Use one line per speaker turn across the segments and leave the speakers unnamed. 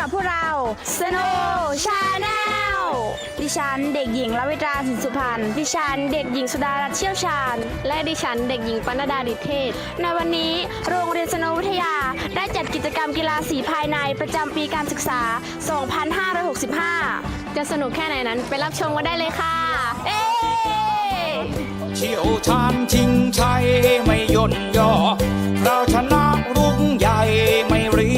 กับพวกเรา Snow Channel ดิฉันเด็กหญิงลวิตราสินสุพรรณ
ดิฉันเด็กหญิงสุดารัตน์เชี่ยวชาญ และดิฉันเด็กหญิงปนดาดิเทศ
ในวันนี้โรงเรียนสโนวิทยาได้จัดกิจกรรมกีฬาสีภายในประจำปีการศึกษา 2565
จะสนุกแค่ไหนนั้นไปรับชมกันได้เลยค่ะ
เอ๊
เชี่ยวชาญชิงชัยไม่ย่นย่อเราชนะรุ่งใหญ่ไม่รี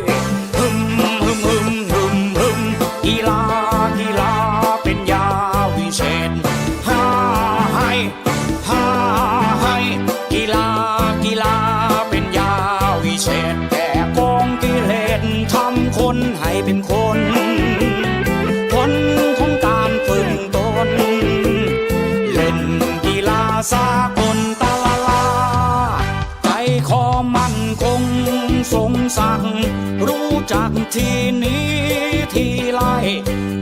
จากที่นี้ที่ไล่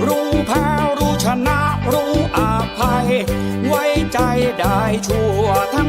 รู้แพ้รู้ชนะรู้อาภัย ไว้ใจได้ชั่วทั้ง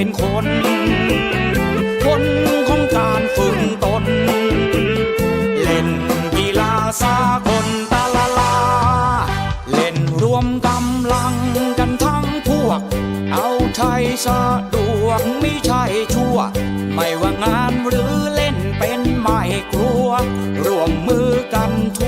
เป็นคนผลของการฝึกตน เล่นกีฬาสากลตาลาลา เล่นรวมกำลังกันทั้งพวก เอาใจสะดวกไม่ใช่ชั่ว ไม่ว่างานหรือเล่นเป็นไม่กลัว ร่วมมือกันทั่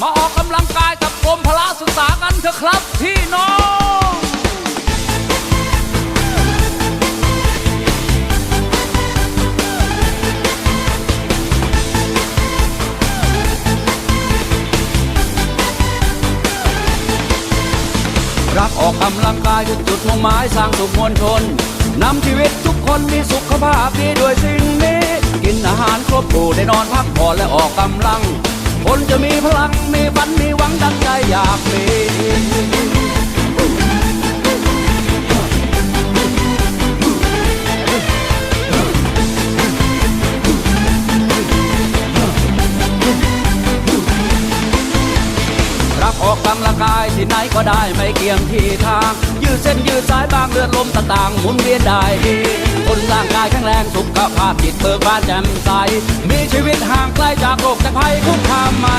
มาออกกำ
ลังกายกับกรมพละศึกษากันเถอะครับพี่น้องรักออกกำลังกายคือจุดมุ่งหมายสร้างสุขมวลชนนำชีวิตทุกคนมีสุขภาพดีด้วยสิ่งนี้ กินอาหารครบถูได้นอนพักผ่อนและออกกำลัง คนจะมีพลังมีฝันมีหวังดังใจอยากมีรักออกกำลังกา
ยที่ไหนก็ได้ไม่เกี่ยงที่ทาง ดเส้นยืดสายบางเลือดลมต่างๆหมุนเวียนได้ดีคนร่างกายแข็งแรงสุขภาพจิตเบิกบานแจ่มใส มีชีวิตห่างไกลจากโรคจากภัยคุกคามไม่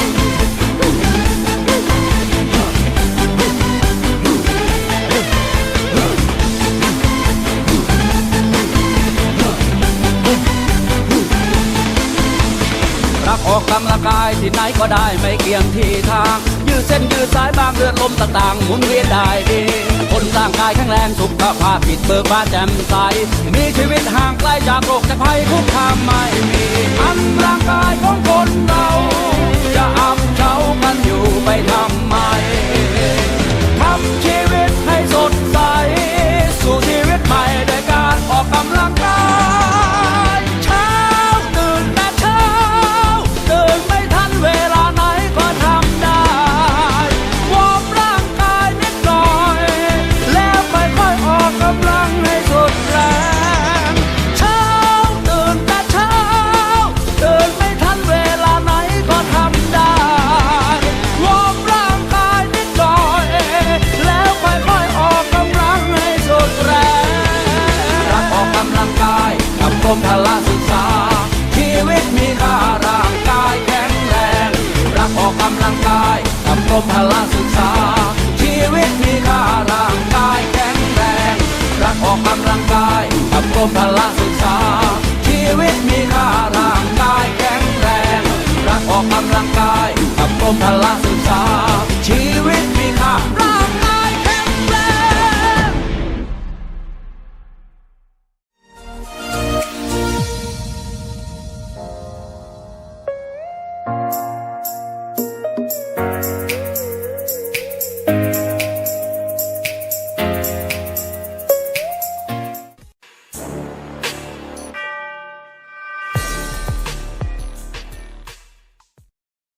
ออกกำลังกายที่ไหนก็ได้ไม่เกี่ยงที่ทาง ยืดเส้นยืดสายบางเลือดลมต่างๆหมุนเวียนได้ดี คนร่างกายแข็งแรงสุขภาพผิดเบิกบานแจ่มใส มีชีวิตห่างไกลจากโรคจากภัยคุกคามไม่มีอันร่างกายของคนเรา จะอับเฉากันอยู่ไปทำไม มพลังศึกษา ชีวิตมีค่าร่างกายแข็งแรงอ